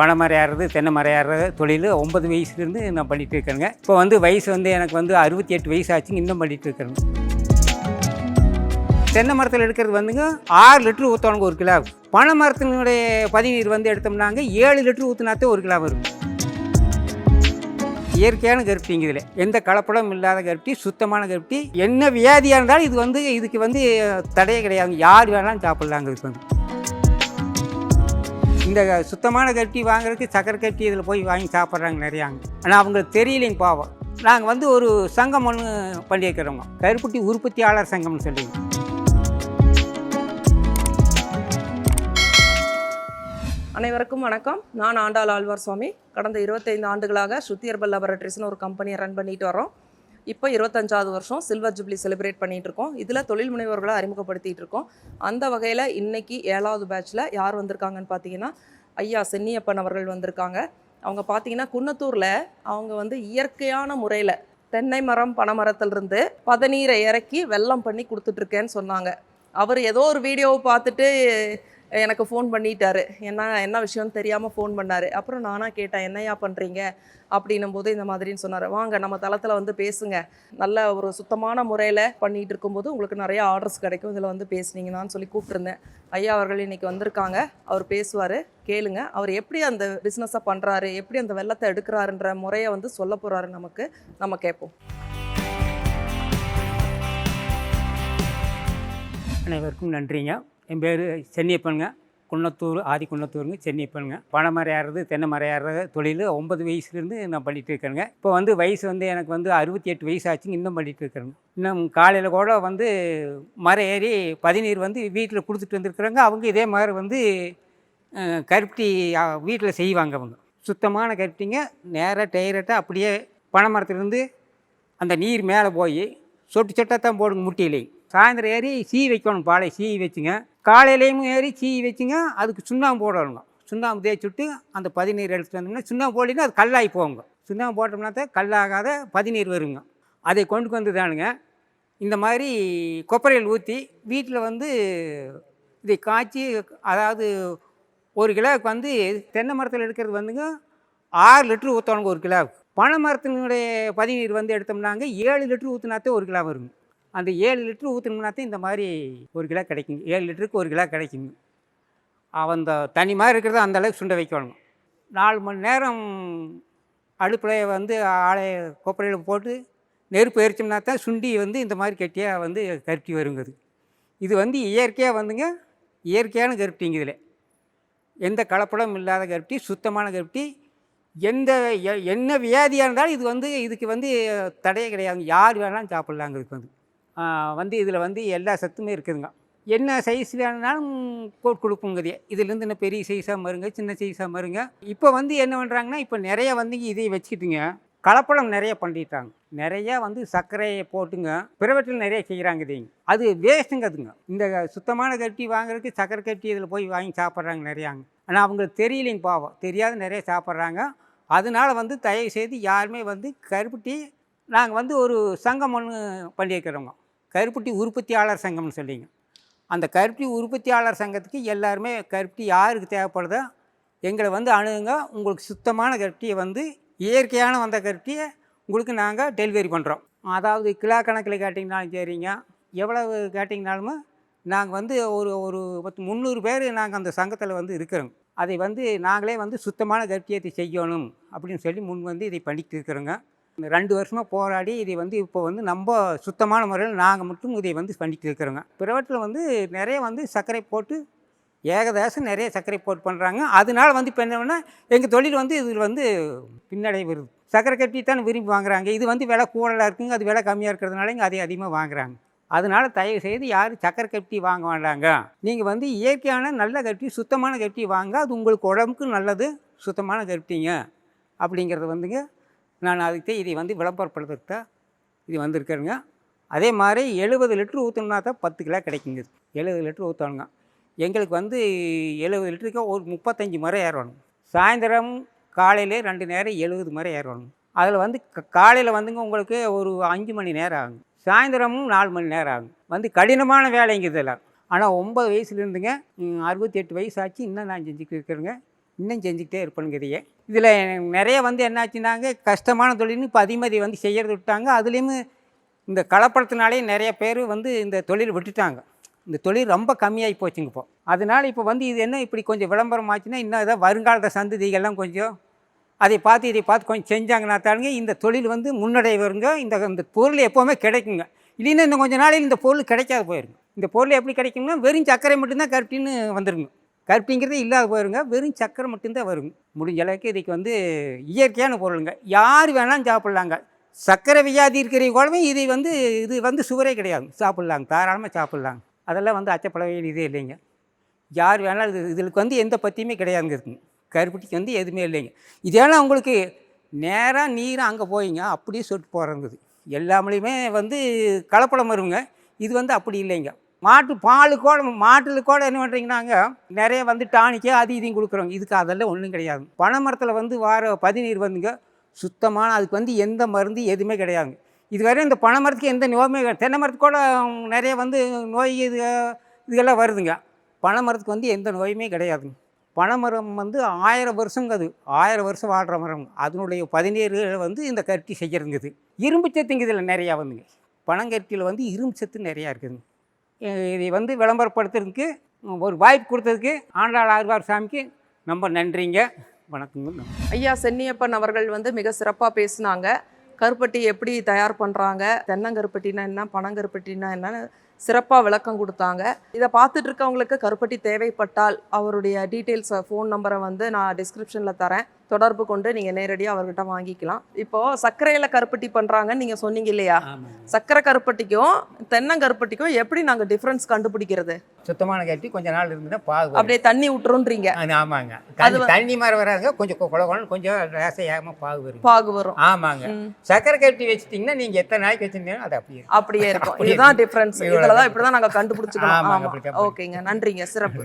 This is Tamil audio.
பனை மரம் ஏறுறது தென்னை மரம் ஏறுறது தொழில் ஒன்பது வயசுலேருந்து நான் பண்ணிட்டு இருக்கேங்க இப்போ வந்து வயசு வந்து எனக்கு வந்து அறுபத்தி எட்டு வயசு ஆச்சுங்க இன்னும் பண்ணிட்டு இருக்கிறேங்க தென்னை மரத்தில் எடுக்கிறது வந்துங்க ஆறு லிட்டர் ஊற்றணுங்க ஒரு கிலோ. பனை மரத்தினுடைய பதிநீர் வந்து எடுத்தோம்னாங்க ஏழு லிட்டர் ஊற்றினாத்தே ஒரு கிலோ வரும் இயற்கையான கருப்டிங்க இதில். எந்த கலப்படம் இல்லாத கருப்டி சுத்தமான கருப்டி. என்ன வியாதியாக இருந்தாலும் இது வந்து இதுக்கு வந்து தடையே கிடையாது யார் வேணாலும் சாப்பிட்லாங்க இதுக்கு வந்து. இந்த சுத்தமான கட்டி வாங்குறதுக்கு சக்கரை கட்டி இதில் போய் வாங்கி சாப்பிட்றாங்க நிறையாங்க ஆனால் அவங்களுக்கு தெரியலைங்க பாவம். நாங்கள் வந்து ஒரு சங்கம் ஒன்று பண்ணியிருக்கிறோங்க. கருப்பட்டி உற்பத்தியாளர் சங்கம்னு சொல்லி. அனைவருக்கும் வணக்கம். நான் ஆண்டாள் ஆழ்வார் சுவாமி. கடந்த இருபத்தைந்து ஆண்டுகளாக ஸ்ருதி ஹெர்பல் ஒரு கம்பெனியை ரன் பண்ணிட்டு வரோம் இப்போ இருபத்தஞ்சாவது வருஷம் சில்வர் ஜூப்ளி செலிப்ரேட் பண்ணிகிட்டு இருக்கோம் இதில் தொழில் முனைவோர்களை அறிமுகப்படுத்திகிட்டு இருக்கோம் அந்த வகையில் இன்றைக்கி ஏழாவது பேட்ச்சில் யார் வந்திருக்காங்கன்னு பார்த்தீங்கன்னா ஐயா சென்னியப்பன் அவர்கள் வந்திருக்காங்க. அவங்க பார்த்தீங்கன்னா குன்னத்தூரில் அவங்க வந்து இயற்கையான முறையில் தென்னை மரம் பனைமரத்திலிருந்து பதநீரை இறக்கி வெள்ளம் பண்ணி கொடுத்துட்ருக்கேன்னு சொன்னாங்க. அவர் ஏதோ ஒரு வீடியோவை பார்த்துட்டு எனக்கு ஃபோன் பண்ணிட்டாரு. என்ன என்ன விஷயம்னு தெரியாமல் ஃபோன் பண்ணார். அப்புறம் நானாக கேட்டேன் என்னையா பண்ணுறீங்க அப்படின்னும் போது இந்த மாதிரின்னு சொன்னார். வாங்க நம்ம தளத்தில் வந்து பேசுங்க. நல்ல ஒரு சுத்தமான முறையில் பண்ணிகிட்டு இருக்கும்போது உங்களுக்கு நிறைய ஆர்டர்ஸ் கிடைக்கும். இதில் வந்து பேசுனீங்கன்னு சொல்லி கூப்பிட்டுருந்தேன். ஐயா அவர்கள் இன்றைக்கி வந்திருக்காங்க. அவர் பேசுவார் கேளுங்க. அவர் எப்படி அந்த பிஸ்னஸை பண்ணுறாரு எப்படி அந்த வெள்ளத்தை எடுக்கிறாருன்ற முறையை வந்து சொல்ல போகிறாரு நமக்கு. நம்ம கேட்போம். அனைவருக்கும் நன்றிங்க. என் பேர் சென்னியப்பனுங்க. குன்னத்தூர் ஆதி குன்னத்தூருங்க சென்னியப்பனுங்க. பனை மரம் ஏறுறது தென்னை மரம் ஏறுறது தொழில் ஒன்பது வயசுலேருந்து நான் பண்ணிகிட்டு இருக்கிறேங்க இப்போ வந்து வயசு வந்து எனக்கு வந்து அறுபத்தி எட்டு வயசு ஆச்சுங்க இன்னும் பண்ணிகிட்டு இருக்கிறேங்க இன்னும் காலையில் கூட வந்து மரம் ஏறி பதினீர் வந்து வீட்டில் கொடுத்துட்டு வந்திருக்கிறாங்க. அவங்க இதே மாதிரி வந்து கருப்பட்டி வீட்டில் செய்வாங்க அவங்க. சுத்தமான கருப்பட்டிங்க நேராக டைரட்டாக அப்படியே பனை மரத்துலேருந்து அந்த நீர் மேலே போய் சொட்டு சொட்டாக தான் போடுங்க முட்டியிலே. சாயந்தரம் ஏறி சீ வைக்கணும் பாலை சீ வச்சுங்க. காலையிலையும் ஏறி சீ வச்சுங்க அதுக்கு சுண்ணாம்பு போடணுங்க. சுண்ணாம்பு தேய்ச்சி விட்டு அந்த பதிநீர் எடுத்துகிட்டு வந்தோம்னா சுண்ணாம்பு போடலைன்னா அது கல்லாகி போகுங்க. சுண்ணாம்பு போட்டோம்னா தான் கல்லாகாத பதினீர் வருங்க. அதை கொண்டு வந்து தானுங்க. இந்த மாதிரி கொப்பரையில் ஊற்றி வீட்டில் வந்து இதை காய்ச்சி அதாவது ஒரு கிலோவுக்கு வந்து தென்னை மரத்தில் எடுக்கிறது வந்துங்க ஆறு லிட்ரு ஊற்றணுங்க ஒரு கிலோவுக்கு. பனை மரத்தினுடைய பதினீர் வந்து எடுத்தோம்னாங்க ஏழு லிட்ரு ஊற்றினாத்தே ஒரு கிலோ வருங்க. அந்த ஏழு லிட்டர் ஊற்றினோம்னாத்தே இந்த மாதிரி ஒரு கிலோ கிடைக்குங்க. ஏழு லிட்டருக்கு ஒரு கிலோ கிடைக்குங்க. அவன் அந்த தனி மாதிரி இருக்கிறத அந்த அளவுக்கு சுண்ட வைக்கணும். நாலு மணி நேரம் அடுப்பில் வந்து ஆலைய கொப்பரையில் போட்டு நெருப்பு எரிச்சோம்னா தான் சுண்டி வந்து இந்த மாதிரி கெட்டியாக வந்து கருட்டி வருங்க அது இது வந்து இயற்கையாக வந்துங்க. இயற்கையான கருப்பிங்க இதில். எந்த கலப்படம் இல்லாத கருப்பி சுத்தமான கருப்டி. எந்த எ- என்ன வியாதியாக இருந்தாலும் இது வந்து இதுக்கு வந்து தடையே கிடையாதுங்க. யார் வேணாலும் சாப்பிட்லாங்க இதுக்கு வந்து. வந்து இதில் வந்து எல்லா சத்துமே இருக்குதுங்க. என்ன சைஸ் வேணுனாலும் கோட் கொடுப்போங்க இதுலேருந்து இன்னும் பெரிய சைஸாக மருங்க சின்ன சைஸாக மருங்க இப்போ வந்து என்ன பண்ணுறாங்கன்னா இப்போ நிறைய வந்து இதை வச்சுக்கிட்டுங்க கலப்படம் நிறைய பண்ணிட்டாங்க. நிறையா வந்து சர்க்கரையை போட்டுங்க பிறவற்றில் நிறைய செய்கிறாங்க இதைங்க. அது வேஸ்ட்டுங்க அதுங்க இந்த சுத்தமான கட்டி வாங்குறதுக்கு சர்க்கரை கட்டி இதில் போய் வாங்கி சாப்பிட்றாங்க நிறையாங்க. ஆனால் அவங்களுக்கு தெரியலைங்க பாவம். தெரியாத நிறைய சாப்பிட்றாங்க. அதனால வந்து தயவு செய்து யாருமே வந்து கருப்பட்டி நாங்கள் வந்து ஒரு சங்கம் ஒன்று பண்ணியிருக்கிறோங்க. கருப்பட்டி உற்பத்தியாளர் சங்கம்னு சொல்லிங்க அந்த கருப்பட்டி உற்பத்தியாளர் சங்கத்துக்கு எல்லாருமே கருப்பட்டி யாருக்கு தேவைப்படுதோ எங்களை வந்து அணுகுங்க. உங்களுக்கு சுத்தமான கருப்பட்டியை வந்து இயற்கையான வந்த கருப்பட்டியை உங்களுக்கு நாங்கள் டெலிவரி பண்ணுறோம் அதாவது கிலோ கணக்கில் கேட்டிங்கனாலும் சரிங்க. எவ்வளவு கேட்டிங்கனாலுமே நாங்கள் வந்து ஒரு ஒரு பத்து முந்நூறு பேர் நாங்கள் அந்த சங்கத்தில் வந்து இருக்கிறோங்க. அதை வந்து நாங்களே வந்து சுத்தமான கருப்பட்டியத்தை செய்யணும் அப்படின்னு சொல்லி முன் வந்து இதை பண்ணிட்டு இருக்கிறோங்க. ரெண்டு வருஷமாக போராடி இதை வந்து இப்போ வந்து நம்ம சுத்தமான முறையில் நாங்கள் மட்டும் இதை வந்து பண்ணிட்டு இருக்கிறோங்க. பிறவற்றில் வந்து நிறைய வந்து சர்க்கரை போட்டு ஏகதேசம் நிறைய சர்க்கரை போட்டு பண்ணுறாங்க அதனால வந்து இப்போ என்னன்னா எங்கள் தொழில் வந்து இதில் வந்து பின்னடை வருது சர்க்கரை கட்டி தான் விரும்பி வாங்குறாங்க. இது வந்து விலை கூடலாக இருக்குங்க. அது விலை கம்மியாக இருக்கிறதுனால இங்கே அதை அதிகமாக வாங்குறாங்க. அதனால் தயவு செய்து யாரும் சக்கரை கட்டி வாங்க வேண்டாங்க. நீங்கள் வந்து இயற்கையான நல்ல கட்டி சுத்தமான கட்டி வாங்க. அது உங்களுக்கு உடம்புக்கு நல்லது சுத்தமான கட்டிங்க. அப்படிங்கிறது வந்துங்க. நான் அதுக்கு இதை வந்து விளம்பரப்படுத்துறதுக்கு தான் இது வந்திருக்கிறேங்க அதே மாதிரி எழுபது லிட்ரு ஊற்றணுன்னா தான் பத்து கிலோ கிடைக்குங்க. எழுபது லிட்ரு ஊற்றணுங்க எங்களுக்கு வந்து எழுபது லிட்டருக்கு ஒரு முப்பத்தஞ்சு முறை ஏறணும். சாயந்தரம் காலையிலே ரெண்டு நேரம் எழுபது முறை ஏறணும். அதில் வந்து காலையில் வந்துங்க உங்களுக்கு ஒரு அஞ்சு மணி நேரம் ஆகும். சாயந்தரமும் நாலு மணி நேரம் ஆகும். வந்து கடினமான வேலைங்க இதெல்லாம். ஆனால் ஒம்பது வயசுலேருந்துங்க அறுபத்தி எட்டு வயசு ஆச்சு இன்னும் நான் செஞ்சுட்டு இருக்கிறேங்க. இன்னும் செஞ்சுக்கிட்டே இருப்பேனுங்க இதில் நிறைய வந்து என்னாச்சுன்னாங்க கஷ்டமான தொழில்னு இப்போ அதிமதி வந்து செய்யறது விட்டாங்க. அதுலேயும் இந்த கலப்படத்தினாலே நிறைய பேர் வந்து இந்த தொழில் விட்டுட்டாங்க. இந்த தொழில் ரொம்ப கம்மியாகி போச்சுங்க இப்போ. அதனால் இப்போ வந்து இது என்ன இப்படி கொஞ்சம் விளம்பரம் ஆச்சுன்னா இன்னும் ஏதாவது வருங்காலத்தை சந்ததிகள்லாம் கொஞ்சம் அதை பார்த்து இதை பார்த்து கொஞ்சம் செஞ்சாங்கன்னா தானுங்க இந்த தொழில் வந்து முன்னடை வருங்க இந்த இந்த பொருள் எப்போவுமே கிடைக்குங்க. இல்லைன்னா இன்னும் கொஞ்ச நாளையில் இந்த பொருள் கிடைக்காது போயிருங்க. இந்த பொருள் எப்படி கிடைக்குங்கன்னா வெறும் சர்க்கரை மட்டும்தான் கரெக்டின்னு வந்துருங்க. கருப்பிங்கிறதே இல்லாத போயிருங்க. வெறும் சக்கரை மட்டும்தான் வருங்க முடிஞ்ச அளவுக்கு இதுக்கு வந்து இயற்கையான பொருளுங்க. யார் வேணாலும் சாப்பிட்லாங்க. சர்க்கரை வியாதி இருக்கிறவங்க கூடவே இதை வந்து இது வந்து சுவரே கிடையாது. சாப்பிட்லாங்க. தாராளமாக சாப்பிட்லாங்க. அதெல்லாம் வந்து அச்சப்பட வேண்டியதே இல்லைங்க. யார் வேணாலும் இது இதுக்கு வந்து எந்த பற்றியுமே கிடையாதுங்க இருக்குங்க கருப்பட்டிக்கு வந்து எதுவுமே இல்லைங்க. இதெல்லாம் உங்களுக்கு நேராக நீராக அங்கே போயிங்க. அப்படியே சொட்டு போகிறங்குது எல்லாமலையுமே வந்து கலப்படம் வருங்க. இது வந்து அப்படி இல்லைங்க. மாட்டு பால் கூட மாட்டில் கூட என்ன பண்ணுறீங்கன்னாங்க நிறைய வந்து டானிக்கே அது இதையும் கொடுக்குறோங்க இதுக்கு அதெல்லாம் ஒன்றும் கிடையாது. பனை மரத்தில் வந்து வார பதிநீர் வந்துங்க சுத்தமான அதுக்கு வந்து எந்த மருந்து எதுவுமே கிடையாதுங்க இதுவரை இந்த பனை மரத்துக்கு எந்த நோயுமே தென்னை மரத்துக்கு கூட நிறைய வந்து நோய் இது இதெல்லாம் வருதுங்க. பனை மரத்துக்கு வந்து எந்த நோயுமே கிடையாதுங்க பனைமரம் வந்து ஆயிரம் வருஷங்க அது. ஆயிரம் வருஷம் வாழ்கிற மரம். அதனுடைய பதினேழு வந்து இந்த கருட்டி செய்கிறதுங்க இது. இரும்பு சத்துங்க இதில் நிறையா வந்துங்க. பனங்கருட்டியில் வந்து இரும்பு சத்து நிறையா இருக்குதுங்க இதை வந்து விளம்பரப்படுத்துறதுக்கு ஒரு வாய்ப்பு கொடுத்ததுக்கு ஆண்டாள் ஆழ்வார் சாமிக்கு ரொம்ப நன்றிங்க. வணக்கங்க. ஐயா சென்னியப்பன் அவர்கள் வந்து மிக சிறப்பாக பேசினாங்க. கருப்பட்டி எப்படி தயார் பண்ணுறாங்க தென்னங்கருப்பட்டினா என்ன பனங்கருப்பட்டினா என்னன்னு சிறப்பாக விளக்கம் கொடுத்தாங்க. இதை பார்த்துட்டு இருக்கவங்களுக்கு கருப்பட்டி தேவைப்பட்டால் அவருடைய டீட்டெயில்ஸை ஃபோன் நம்பரை வந்து நான் டிஸ்கிரிப்ஷனில் தரேன். தொடர்பு கொண்டு நீங்கள் நேரடியாக அவர்கிட்ட வாங்கிக்கலாம். இப்போது சர்க்கரையில் கருப்பட்டி பண்ணுறாங்கன்னு நீங்கள் சொன்னீங்க இல்லையா? சர்க்கரை கருப்பட்டிக்கும் தென்னங்கருப்பட்டிக்கும் எப்படி நாங்கள் டிஃப்ரென்ஸ் கண்டுபிடிக்கிறது? சுத்தமான கருட்டி கொஞ்ச நாள் இருந்துன்னா பாகு. அப்படியே தண்ணி விட்டுருன்றீங்க. அது ஆமாங்க. தண்ணி தண்ணி மாதிரி வராதுங்க. கொஞ்சம் குழ குழன்னு கொஞ்சம் ரேசையாகமாக பாகு வரும். பாகு வரும். ஆமாங்க. சர்க்கரை கட்டி வச்சிட்டிங்கன்னா நீங்கள் எத்தனை நாளைக்கு வச்சிருந்தீங்கன்னா அது அப்படியே இருக்கும். அப்படியே இருக்கும். இதுதான் டிஃப்ரென்ஸ் இதில் தான் இப்படி தான் நாங்கள் ஆமாங்க, அப்படித்தான் ஓகேங்க. நன்றிங்க. சிறப்பு.